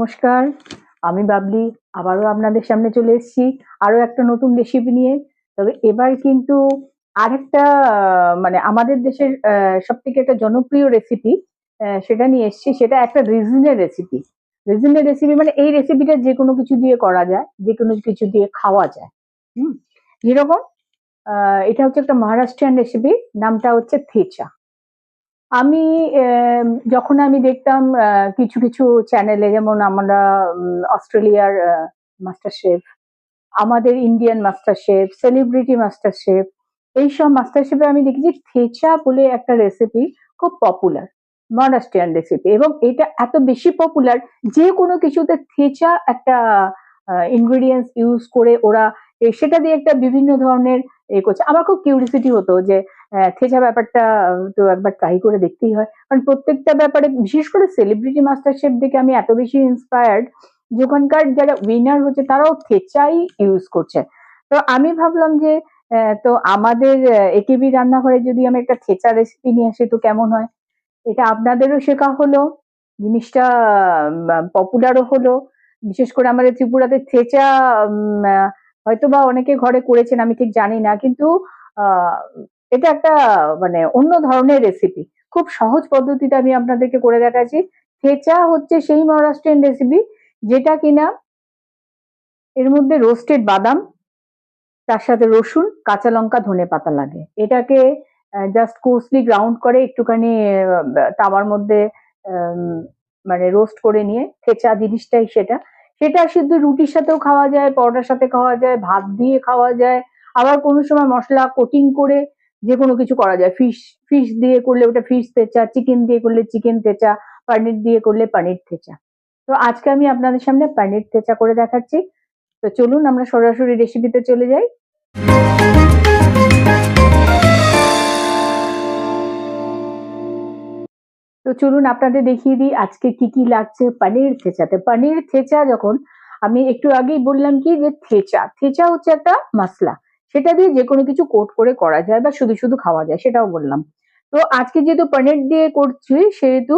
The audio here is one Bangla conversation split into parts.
নমস্কার, আমি বাবলি, আবারও আপনাদের সামনে চলে এসেছি আরও একটা নতুন রেসিপি নিয়ে। তবে এবার কিন্তু আরেকটা মানে আমাদের দেশের সব থেকে একটা জনপ্রিয় রেসিপি সেটা নিয়ে এসেছি। সেটা একটা রিজনের রেসিপি রিজনের রেসিপি মানে এই রেসিপিটা যে কোনো কিছু দিয়ে করা যায়, যে কোনো কিছু দিয়ে খাওয়া যায়। হুম? যেরকম এটা হচ্ছে একটা মহারাষ্ট্রিয়ান রেসিপি নামটা হচ্ছে থেচা। আমি যখন আমি দেখতাম কিছু কিছু চ্যানেলে যেমন আমরা অস্ট্রেলিয়ার মাস্টার শেফ আমাদের Indian master chef celebrity master chef এইসব মাস্টার শেফে আমি দেখেছি থেচা বলে একটা রেসিপি খুব পপুলার মহারাষ্ট্রিয়ান রেসিপি এবং এটা এত বেশি পপুলার যে কোনো কিছুতে থেচা একটা ইনগ্রিডিয়েন্টস ইউজ করে ওরা সেটা দিয়ে একটা বিভিন্ন ধরনের এ করছে। আমার খুব কিউরিসিটি হতো যে থেচা ব্যাপারটা তো একবার ট্রাই করে দেখতেই হয়। কারণ প্রত্যেকটা ব্যাপারে, বিশেষ করে সেলিব্রিটি মাস্টার শেফ দেখে আমি এত বেশি ইন্সপায়ার্ড যে ওখানকার যারা উইনার হচ্ছে, তারাও থেচাই ইউজ করছে। তো আমি ভাবলাম যে তো আমাদের একেবি রান্নাঘরে যদি আমি একটা থেচা রেসিপি নিয়ে আসি, তো কেমন হয়? এটা আপনাদেরও শেখা হলো, জিনিসটা পপুলারও হলো। বিশেষ করে আমাদের ত্রিপুরাতে থেচা হয়তো বা অনেকে ঘরে করেছেন, আমি ঠিক জানি না। কিন্তু এটা একটা মানে অন্য ধরনের রেসিপি খুব সহজ পদ্ধতিতে আমি আপনাদেরকে করে দেখাচ্ছি। থেচা হচ্ছে সেই মহারাষ্ট্রিয়ান রেসিপি যেটা কিনা এর মধ্যে রোস্টেড বাদাম, তার সাথে রসুন, কাঁচা লঙ্কা, ধনে পাতা লাগে। এটাকে জাস্ট কোর্সলি গ্রাউন্ড করে একটুখানি তাওয়ার মধ্যে মানে রোস্ট করে নিয়ে থেচা জিনিসটাই সেটা। সেটা শুধু রুটির সাথেও খাওয়া যায়, পরোটার সাথে খাওয়া যায়, ভাত দিয়ে খাওয়া যায়। আবার কোনো সময় মশলা কোটিং করে যে কোনো কিছু করা যায়। ফিশ ফিশ দিয়ে করলে ওটা ফিশ থেচা চিকেন দিয়ে করলে চিকেন থেচা পনির দিয়ে করলে পনির থেচা। তো আজকে আমি আপনাদের সামনে পনির থেচা করে দেখাচ্ছি। তো চলুন আমরা সরাসরি রেসিপিতে চলে যাই। তো চলুন আপনাদের দেখিয়ে দিই আজকে কি কি লাগছে পনির থেচাতে। পনির থেচা যখন আমি একটু আগেই বললাম কি যে থেচা থেচা হচ্ছে একটা মশলা। সেটা দিয়ে যে কোনো কিছু কোট করে করা যায় বা শুধু শুধু খাওয়া যায়, সেটাও বললাম। তো আজকে যেহেতু পনির দিয়ে করছি, সেহেতু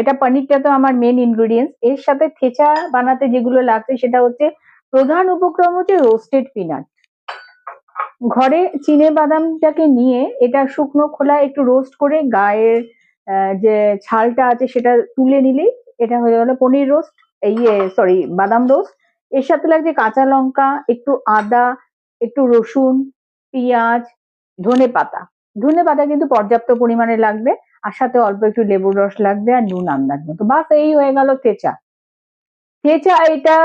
এটা পনিরটা তো আমার মেন ইনগ্রিডিয়েন্টস এর সাথে থেচা বানাতে যেগুলো লাগছে, সেটা হচ্ছে প্রধান উপক্রম হচ্ছে রোস্টেড পিনাট ঘরে চিনে বাদামটাকে নিয়ে এটা শুকনো খোলা একটু রোস্ট করে গায়ের যে ছালটা আছে সেটা তুলে নিলেই এটা হয়ে গেল পনির রোস্ট এই সরি বাদাম রোস্ট এর সাথে লাগছে কাঁচা লঙ্কা, একটু আদা একটু রসুন, পেঁয়াজ, ধনে পাতা। ধনে পাতা কিন্তু পর্যাপ্ত পরিমাণে লাগবে, আর সাথে অল্প একটু লেবুর রস লাগবে আর নুন আন্দাজ মতো। বাস এই হয়ে গেল থেচা। থেচা এটা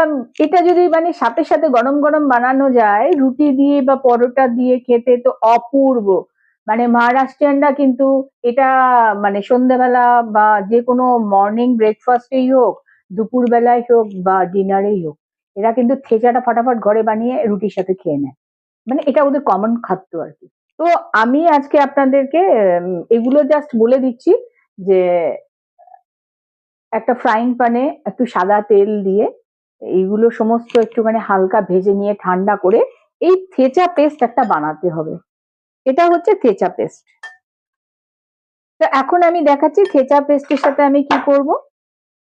এটা যদি মানে সাথে সাথে গরম গরম বানানো যায়, রুটি দিয়ে বা পরোটা দিয়ে খেতে তো অপূর্ব। মানে মহারাষ্ট্রিয়ানরা কিন্তু এটা মানে সন্ধ্যাবেলা বা যে কোনো মর্নিং ব্রেকফাস্টেই হোক দুপুর বেলায় হোক বা ডিনারেই হোক, এরা কিন্তু থেচাটা ফাটাফাট ঘরে বানিয়ে রুটির সাথে খেয়ে নেয়। মানে এটা ওদের কমন খাদ্য আর কি। তো আমি আজকে আপনাদেরকে এগুলো জাস্ট বলে দিচ্ছি যে, একটা ফ্রাইং প্যানে একটু সাদা তেল দিয়ে এইগুলো সমস্ত একটুখানি হালকা ভেজে নিয়ে ঠান্ডা করে এই থেচা পেস্ট একটা বানাতে হবে। এটা হচ্ছে থেচা পেস্ট তো এখন আমি দেখাচ্ছি থেচা পেস্টের সাথে আমি কি করব?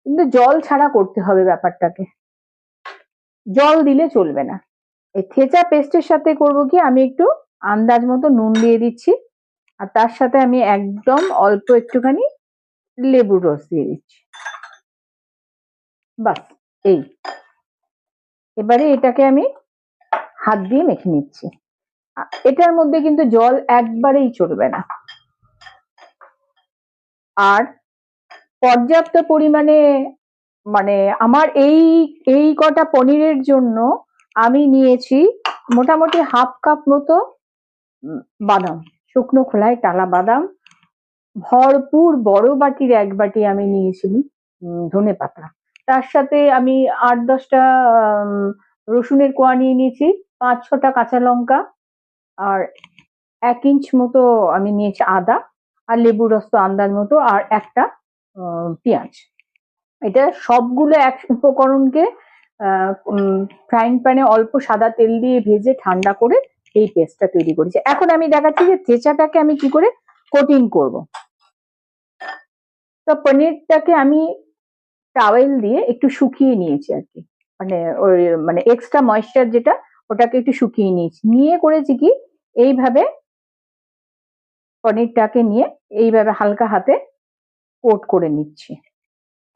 কিন্তু জল ছাড়া করতে হবে ব্যাপারটাকে। জল দিলে চলবে না। এই থেচা পেস্টের সাথে করব কি? আমি একটু আন্দাজ মতো নুন দিয়ে দিচ্ছি। আর তার সাথে আমি একদম অল্প একটুখানি লেবুর রস দিয়ে দিচ্ছি। বাস, এই। এবারে এটাকে আমি হাত দিয়ে মেখে নিচ্ছি। এটার মধ্যে কিন্তু জল একবারেই চলবে না। আর পর্যাপ্ত পরিমাণে মানে আমার এই এই কটা পনিরের জন্য আমি নিয়েছি মোটামুটি হাফ কাপ মতো বাদাম, শুকনো খোলায় টালা বাদাম। ভরপুর বড় বাটির এক বাটি আমি নিয়েছি ধনে পাতা। তার সাথে আমি আট দশটা রসুনের কোয়া নিয়ে নিয়েছি, পাঁচ ছটা কাঁচা লঙ্কা আর এক ইঞ্চ মতো আমি নিয়েছি আদা আর লেবুর রস তো আন্দাজ মতো আর একটা পেঁয়াজ। এটা সবগুলো এক উপকরণকে ফ্রাইং প্যানে অল্প সাদা তেল দিয়ে ভেজে ঠান্ডা করে এই পেস্টটা তৈরি করেছি। এখন আমি দেখাচ্ছি যে থেচাটাকে আমি কি করে কোটিং করব। তো পনিরটাকে আমি টাওয়েল দিয়ে একটু শুকিয়ে নিয়েছি আর কি। মানে ওই মানে এক্সট্রা ময়েশ্চার যেটা, ওটাকে একটু শুকিয়ে নিয়েছি। নিয়ে করেছি কি, এইভাবে পনিরটাকে নিয়ে এইভাবে হালকা হাতে কোট করে নিচ্ছি।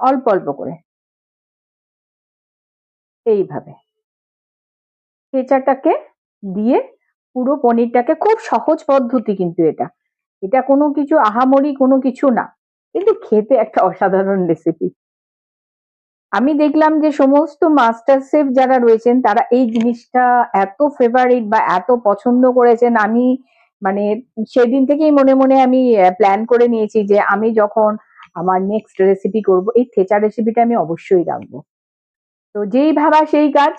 অল্প অল্প করে। এইভাবে। কেচাটাকে দিয়ে পুরো পনিরটাকে খুব সহজ পদ্ধতি কিন্তু এটা। এটা কোনো কিছু আহামরি কোনো কিছু না, কিন্তু খেতে একটা অসাধারণ রেসিপি আমি দেখলাম যে সমস্ত মাস্টার শেফ যারা রয়েছেন, তারা এই জিনিসটা এত ফেভারিট বা এত পছন্দ করেছেন। আমি মানে সেদিন থেকেই মনে মনে আমি প্ল্যান করে নিয়েছি যে আমি যখন আমার নেক্সট রেসিপি করব, এই থেচা রেসিপিটা আমি অবশ্যই রাখব। তো যেই ভাবা সেই কাজ।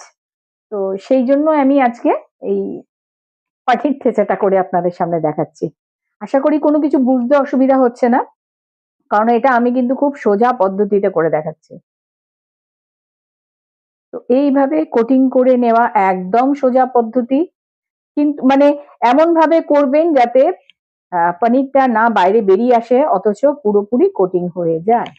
তো সেই জন্য আমি আজকে এই পাখির থেচাটা করে আপনাদের সামনে দেখাচ্ছি। আশা করি কোনো কিছু বুঝতে অসুবিধা হচ্ছে না, কারণ এটা আমি কিন্তু খুব সোজা পদ্ধতিতে করে দেখাচ্ছি। তো এইভাবে কোটিং করে নেওয়া একদম সোজা পদ্ধতি, কিন্তু মানে এমন ভাবে করবেন যাতে পনিরটা না বাইরে বেরিয়ে আসে, অথচ পুরোপুরি কোটিং হয়ে যায়।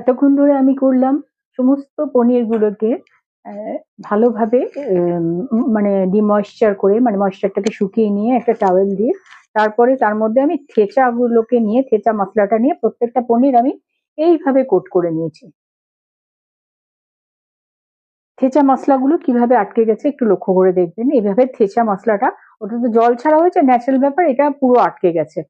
এতক্ষণ ধরে আমি করলাম সমস্ত পনিরগুলোকে ভালোভাবে মানে ডিময়েশ্চার করে মানে ময়েশ্চারটাকে শুকিয়ে নিয়ে একটা টাওয়েল দিয়ে, তারপরে তার মধ্যে আমি থেচাগুলোকে নিয়ে, থেচা মশলাটা নিয়ে প্রত্যেকটা পনির আমি এইভাবে কোট করে নিয়েছি। থেচা মশলাগুলো কীভাবে আটকে গেছে একটু লক্ষ্য করে দেখবেন। এইভাবে থেচা মশলাটা ওটা তো জল ছাড়া হয়েছে ন্যাচারাল ব্যাপার, এটা পুরো আটকে গেছে।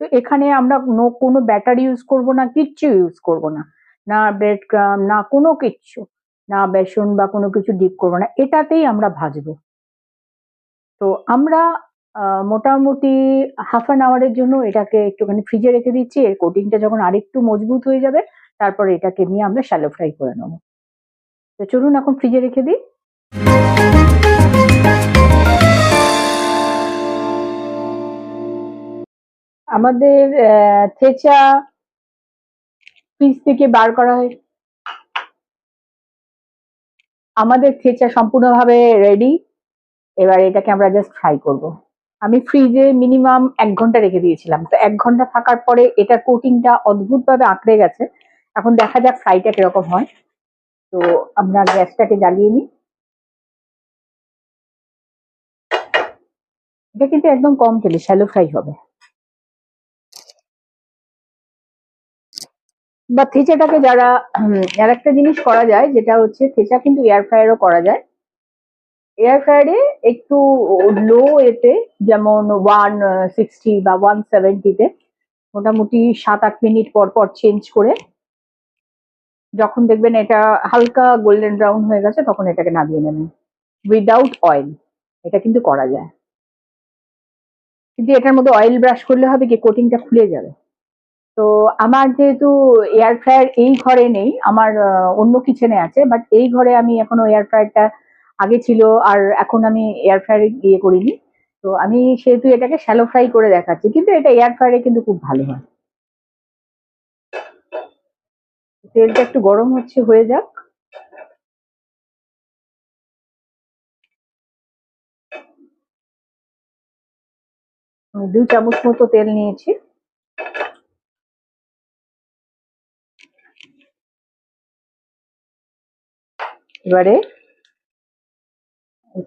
তো এখানে আমরা কোনো ব্যাটার ইউজ করব না, কিচ্ছু ইউজ করব না। না ব্রেড ক্রাম না কোনো কিচ্ছু না বেসন বা কোনো কিছু ডিপ করব না, এটাতেই আমরা ভাজবো। তো আমরা মোটামুটি হাফ অ্যান আওয়ারের জন্য এটাকে একটুখানি ফ্রিজে রেখে দিচ্ছি, এর কোটিংটা যখন আরেকটু মজবুত হয়ে যাবে, তারপরে এটাকে নিয়ে আমরা শ্যালো ফ্রাই করে নেব। তো চলুন এখন ফ্রিজে রেখে দিই। আমাদের থেচা ফ্রিজ থেকে বার করা হয়। আমাদের থেচা সম্পূর্ণভাবে রেডি এবার এটাকে আমরা জাস্ট ফ্রাই করব। আমি ফ্রিজে মিনিমাম এক ঘণ্টা রেখে দিয়েছিলাম। তো এক ঘণ্টা থাকার পরে এটা কোটিংটা অদ্ভুতভাবে আঁকড়ে গেছে। এখন দেখা যাক ফ্রাইটা কীরকম হয়। তো আমরা গ্যাসটাকে জ্বালিয়ে নিই। এটা কিন্তু একদম কম তেলে শ্যালো ফ্রাই হবে। বা থেচাটাকে যারা আর একটা জিনিস করা যায়, যেটা হচ্ছে থেচা কিন্তু এয়ার ফ্রায়ারও করা যায়। এয়ার ফ্রায়ারে একটু লো এতে, যেমন ওয়ান সিক্সটি বা ওয়ান সেভেন্টিতে মোটামুটি সাত আট মিনিট পর পর চেঞ্জ করে, যখন দেখবেন এটা হালকা গোল্ডেন ব্রাউন হয়ে গেছে, তখন এটাকে নামিয়ে নেবেন। উইদাউট অয়েল এটা কিন্তু করা যায়। কিন্তু এটার মধ্যে অয়েল ব্রাশ করলে হবে কি কোটিংটা খুলে যাবে। তো আমার যেহেতু এয়ার ফ্রায়ার এই ঘরে নেই, আমার অন্য কিচেনে আছে বাট এই ঘরে আমি এখনও এয়ার ফ্রায়ারটা আগে ছিল আর এখন আমি এয়ার ফ্রায়ারে ইয়ে করিনি। তো আমি সেহেতু এটাকে শ্যালো ফ্রাই করে দেখাচ্ছি, কিন্তু এটা এয়ার ফ্রায়ারে কিন্তু খুব ভালো হয়। তেলটা একটু গরম হচ্ছে, হয়ে যাক। দুই চামচ মতো তেল নিয়েছি। এবারে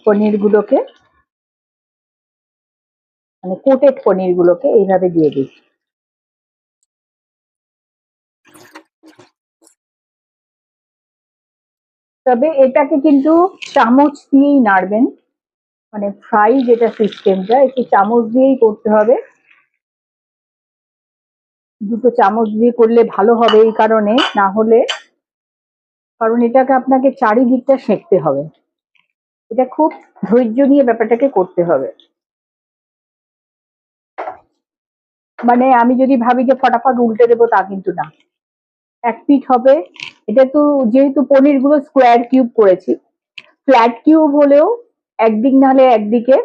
পনির গুলোকে মানে কোটেড পনির গুলোকে এইভাবে দিয়ে দিই। তবে এটাকে কিন্তু চামচ দিয়েই নাড়বেন মানে ফ্রাই যেটা সিস্টেমটা, একটু চামচ দিয়েই করতে হবে। দুটো চামচ দিয়ে করলে ভালো হবে এই কারণে, না হলে কারণ এটাকে আপনাকে চারিদিকটা সেঁকতে হবে। এটা খুব ধৈর্য নিয়ে ব্যাপারটাকে করতে হবে। মানে আমি যদি ভাবি যে ফটাফট উল্টে দেবো তা কিন্তু না। এক পিঠ হবে। এটা তো যেহেতু পনিরগুলো স্কোয়ার কিউব করেছি। ফ্ল্যাট কিউব হলেও একদিক না হলে একদিকে।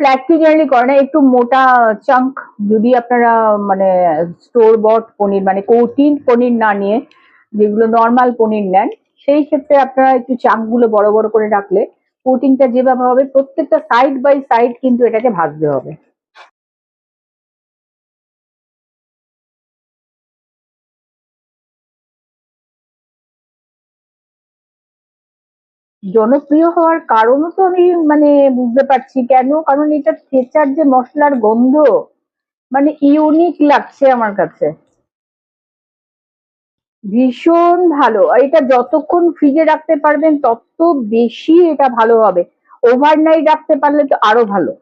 ফ্ল্যাট কিউব জেনারেলি করে না, একটু মোটা চাঙ্ক যদি আপনারা মানে স্টোর বট পনির মানে কৌটিন পনির না নিয়ে যেগুলো নর্মাল পনির নেন, সেই ক্ষেত্রে আপনারা একটু চাঙ্কগুলো বড় বড় করে রাখলে কোটিংটা যেভাবে হবে, প্রত্যেকটা সাইড বাই সাইড কিন্তু এটাকে ভাজতে হবে। জনপ্রিয় হওয়ার কারণও তো আমি মানে বুঝতে পারছি। কেন? কারণ এটা থেচার যে মশলার গন্ধ মানে ইউনিক লাগছে আমার কাছে। ভীষণ ভালো। আর এটা যতক্ষণ ফ্রিজে রাখতে পারবেন, তত বেশি এটা ভালো হবে। ওভারনাইট রাখতে পারলে তো আরও ভালো।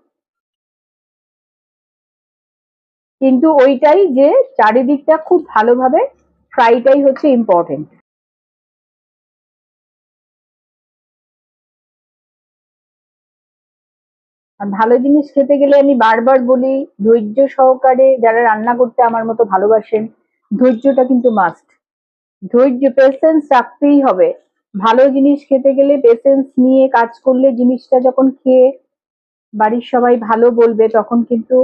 কিন্তু ওইটাই যে চারিদিকটা খুব ভালোভাবে ফ্রাইটাই হচ্ছে ইম্পর্টেন্ট ভালো জিনিস খেতে গেলে আমি বারবার বলি, ধৈর্য সহকারে যারা রান্না করতে আমার মতো ভালোবাসেন, ধৈর্যটা কিন্তু মাস্ট ধৈর্য পেশেন্স রাখতেই হবে। ভালো জিনিস খেতে গেলে পেশেন্স নিয়ে কাজ করলে জিনিসটা যখন খেয়ে বাড়ির সবাই ভালো বলবে, তখন কিন্তু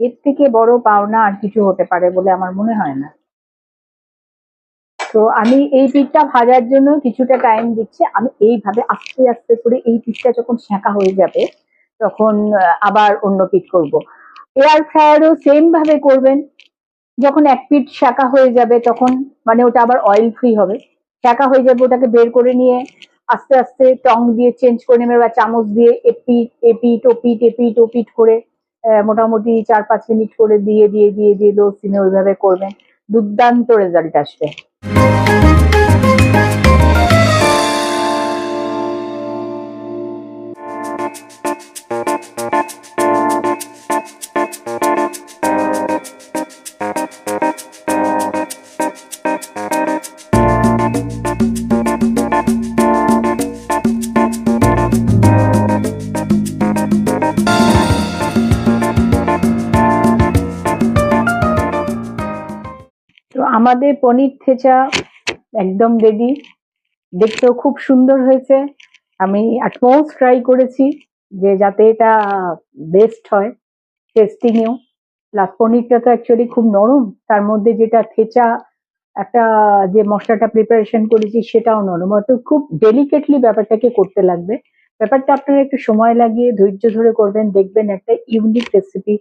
এর থেকে বড় পাওনা আর কিছু হতে পারে বলে আমার মনে হয় না। তো আমি এই পিঠটা ভাজার জন্য কিছুটা টাইম দিচ্ছি। আমি এইভাবে আস্তে আস্তে করে এই পিঠটা যখন সেঁকা হয়ে যাবে, তখন আবার অন্য পিঠ করব। এয়ার ফ্রায়ারও সেম ভাবে করবেন। যখন এক পিট শাঁকা হয়ে যাবে তখন মানে ওটা আবার অয়েল ফ্রি হবে শাঁকা হয়ে যাবে ওটাকে বের করে নিয়ে আস্তে আস্তে টং দিয়ে চেঞ্জ করে নেবে বা চামচ দিয়ে এপিট এপিট ওপিট এপিট ওপিট করে মোটামুটি চার পাঁচ মিনিট করে দিয়ে দিয়ে দিয়ে দিয়ে লো সিমে ওইভাবে করবেন দুর্দান্ত রেজাল্ট আসবে আমাদের পনির থেচা একদম রেডি দেখতেও খুব সুন্দর হয়েছে। আমি অ্যাটমোস্ট ট্রাই করেছি যে যাতে এটা বেস্ট হয় টেস্টিংয়েও প্লাস পনিরটা তো অ্যাকচুয়ালি খুব নরম, তার মধ্যে যেটা থেচা, একটা যে মশলাটা প্রিপারেশন করেছি সেটাও নরম। অত খুব ডেলিকেটলি ব্যাপারটাকে করতে লাগবে। ব্যাপারটা আপনারা একটু সময় লাগিয়ে ধৈর্য ধরে করবেন, দেখবেন একটা ইউনিক রেসিপি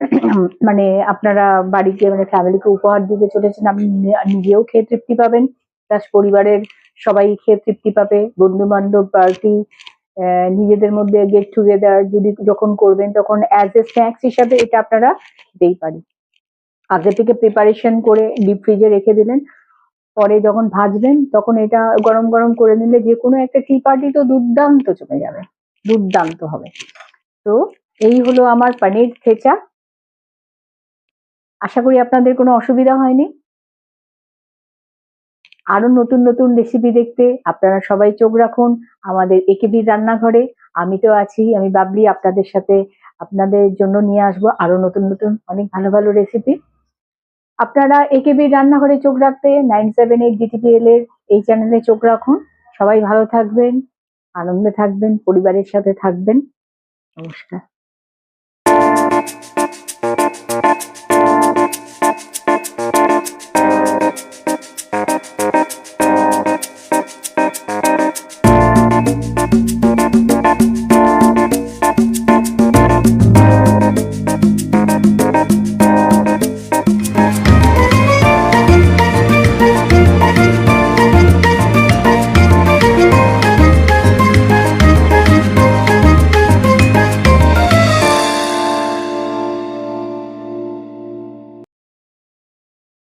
মানে আপনারা বাড়িতে মানে ফ্যামিলিকে উপহার দিতে চলেছেন, আপনি নিজেও খেয়ে তৃপ্তি পাবেন। প্লাস পরিবারের সবাই খেয়ে তৃপ্তি পাবে। বন্ধু বান্ধব পার্টি নিজেদের মধ্যে গেট টুগেদার যদি যখন করবেন, তখন অ্যাজ এ স্ন্যাক্স হিসাবে এটা আপনারা দিতেই পারেন। আগে থেকে প্রিপারেশন করে ডিপ ফ্রিজে রেখে দিলেন। পরে যখন ভাজবেন, তখন এটা গরম গরম করে নিলে যে কোনো একটা টি পার্টি তো দুর্দান্ত চলে যাবে। দুর্দান্ত হবে। তো এই হলো আমার পানির থেচা আশা করি আপনাদের কোনো অসুবিধা হয়নি। আরও নতুন নতুন রেসিপি দেখতে আপনারা সবাই চোখ রাখুন আমাদের একেবি রান্নাঘরে। আমি তো আছি, আমি বাবলি আপনাদের সাথে আপনাদের জন্য নিয়ে আসব আরও নতুন নতুন অনেক ভালো ভালো রেসিপি আপনারা একেবি রান্নাঘরে চোখ রাখতে নাইন সেভেন এইট জিটিপিএল এর এই চ্যানেলে চোখ রাখুন। সবাই ভালো থাকবেন, আনন্দে থাকবেন, পরিবারের সাথে থাকবেন। নমস্কার।